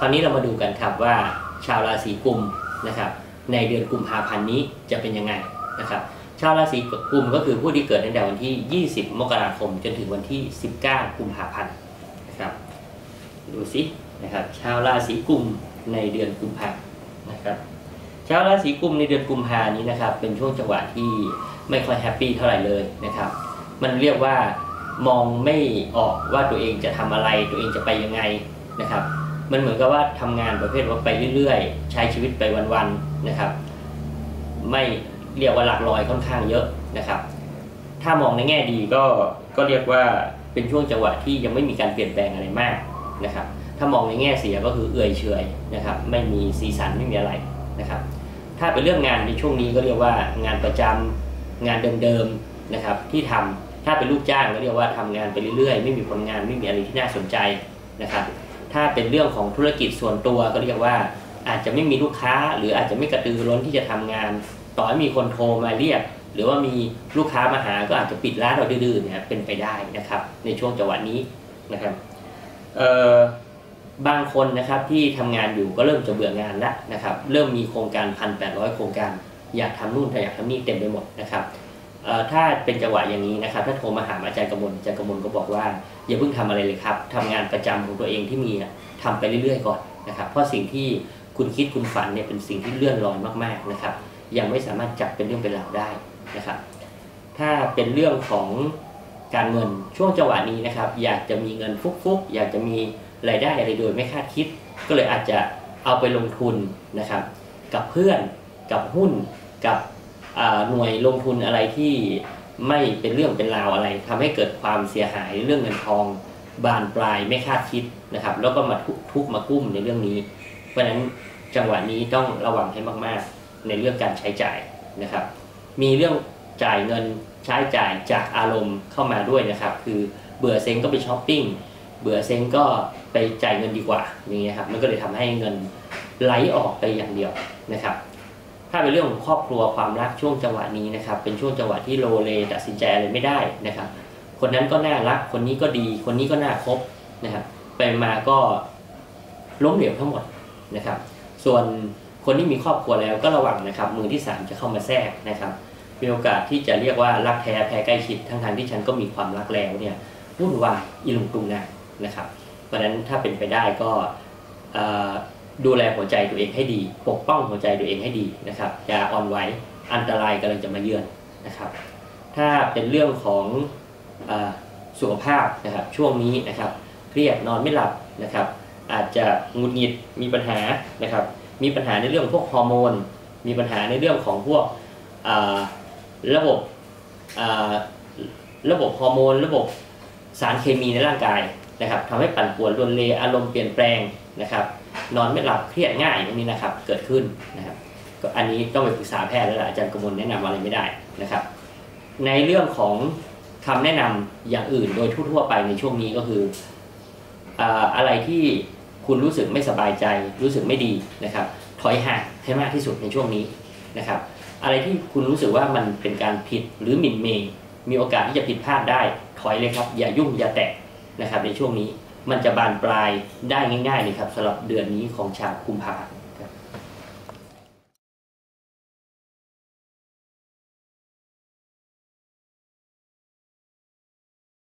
คราวนี้เรามาดูกันครับว่าชาวราศีกุมนะครับในเดือนกุมภาพันธ์นี้จะเป็นยังไงนะครับชาวราศีกุมก็คือผู้ที่เกิดตั้งแต่วันที่ 20 มกราคม จนถึงวันที่ 19 กุมภาพันธ์นะครับดูสินะครับชาวราศีกุมในเดือนกุมภานะครับชาวราศีกุมในเดือนกุมภานี้นะครับเป็นช่วงจังหวะที่ไม่ค่อยแฮปปี้เท่าไหร่เลยนะครับมันเรียกว่ามองไม่ออกว่าตัวเองจะทำอะไร ตัวเองจะไปยังไงนะครับ มันเหมือนกับว่าทำงานประเภทว่าไปเรื่อยๆ ใช้ชีวิตไปวันๆนะครับ ไม่เรียกว่าหลักลอยค่อนข้างเยอะนะครับ ถ้ามองในแง่ดีก็ก็เรียกว่าเป็นช่วงจังหวะที่ยังไม่มีการเปลี่ยนแปลงอะไรมากนะครับ ถ้ามองในแง่เสียก็คือเอื่อยเฉยนะครับ ไม่มีสีสันไม่มีอะไรนะครับ ถ้าเป็นเรื่องงานในช่วงนี้ก็เรียกว่างานประจำงานเดิมๆนะครับ ที่ทำถ้าเป็นลูกจ้างก็เรียกว่าทำงานไปเรื่อยๆ ไม่มีผลงานไม่มีอะไรที่น่าสนใจนะครับ ถ้าเป็นเรื่องของธุรกิจส่วนตัวก็เรียกว่า อาจจะไม่มีลูกค้า หรืออาจจะไม่กระตือร้นที่จะทำงาน ต่อให้มีคนโทรมาเรียก หรือว่ามีลูกค้ามาหาก็อาจจะปิดร้านเราดื้อๆเนี่ยเป็นไปได้นะครับ ในช่วงจังหวะนี้นะครับเอ่อบางคนนะครับที่ทำงานอยู่ก็เริ่มจะเบื่องานแล้วนะครับ เริ่มมีโครงการพันแปดร้อยโครงการ อยากทำนู่นอยากทำนี่เต็มไปหมดนะครับ ถ้าเป็นจังหวะอย่างนี้นะครับถ้าโทรมาหาอาจารย์กมลอาจารย์กมลก็บอกว่าอย่าเพิ่งทำอะไรเลยครับทำงานประจำของตัวเองที่มีอะทำไปเรื่อยๆก่อนนะครับเพราะสิ่งที่คุณคิดคุณฝันเนี่ยเป็นสิ่งที่เลื่อนลอยมากๆนะครับ ยังไม่สามารถจับเป็นเรื่องเป็นราวได้นะครับ ถ้าเป็นเรื่องของการเงินช่วงจังหวะนี้นะครับ อยากจะมีเงินฟุกๆ อยากจะมีรายได้อะไรโดยไม่คาดคิด ก็เลยอาจจะเอาไปลงทุนนะครับ กับเพื่อนกับหุ้นกับ หน่วยลงทุนอะไรที่ไม่เป็นเรื่องเป็นราวอะไรทำให้เกิดความเสียหายเรื่องเงินทอง บานปลายไม่คาดคิดนะครับ แล้วก็มาทุกมากุ้มในเรื่องนี้ เพราะฉะนั้นจังหวะนี้ต้องระวังให้มากๆ ในเรื่องการใช้จ่ายนะครับ มีเรื่องจ่ายเงินใช้จ่ายจากอารมณ์เข้ามาด้วยนะครับ คือเบื่อเซ็งก็ไปช้อปปิ้งเบื่อเซ็งก็ไปจ่ายเงินดีกว่าอย่างเงี้ยครับมันก็เลยทำให้เงินไหลออกไปอย่างเดียวนะครับ ถ้าเป็นเรื่องของครอบครัวความรักช่วงจังหวะนี้นะครับ เป็นช่วงจังหวะที่โลเลตัดสินใจอะไรไม่ได้นะครับ คนนั้นก็น่ารัก คนนี้ก็ดี คนนี้ก็น่าคบนะครับ ไปมาก็ล้มเหลวทั้งหมดนะครับ ส่วนคนที่มีครอบครัวแล้วก็ระวังนะครับ มือที่สามจะเข้ามาแทรกนะครับมีโอกาสที่จะเรียกว่ารักแท้แพ้ใกล้ชิดทั้งทางที่ฉันก็มีความรักแล้วเนี่ยวุ่นวายอีลุงตุงนางนะครับ เพราะฉะนั้นถ้าเป็นไปได้ก็ ดูแลหัวใจตัวเองให้ดี ปกป้องหัวใจตัวเองให้ดีนะครับอย่าอ่อนไหวอันตรายกำลังจะมาเยือนนะครับ ถ้าเป็นเรื่องของอสุขภาพนะครับช่วงนี้นะครับเครียดนอนไม่หลับนะครับ อาจจะงุดหงิดมีปัญหานะครับ มีปัญหาในเรื่องพวกฮอร์โมน มีปัญหาในเรื่องของพวกระบบระบบฮอร์โมน ระบบสารเคมีในร่างกายนะครับทำให้ปั่นป่วนรวนเลอารมณ์เปลี่ยนแปลงนะครับ นอนไม่หลับเครียดง่ายพวกนี้นะครับ เกิดขึ้นนะครับ ก็อันนี้ต้องไปปรึกษาแพทย์แล้วล่ะอาจารย์กมลแนะนำอะไรไม่ได้นะครับ ในเรื่องของคำแนะนำอย่างอื่นโดยทั่วๆไปในช่วงนี้ก็คืออ่าอะไรที่คุณรู้สึกไม่สบายใจ รู้สึกไม่ดีนะครับ ถอยห่างให้มากที่สุดในช่วงนี้นะครับ อะไรที่คุณรู้สึกว่ามันเป็นการผิดหรือหมิ่นเมย์มีโอกาสที่จะผิดพลาดได้ ถอยเลยครับ อย่ายุ่งอย่าแตะนะครับในช่วงนี้ มันจะบานปลายได้ง่ายๆเลยครับสำหรับเดือนนี้ของชาวกุมภา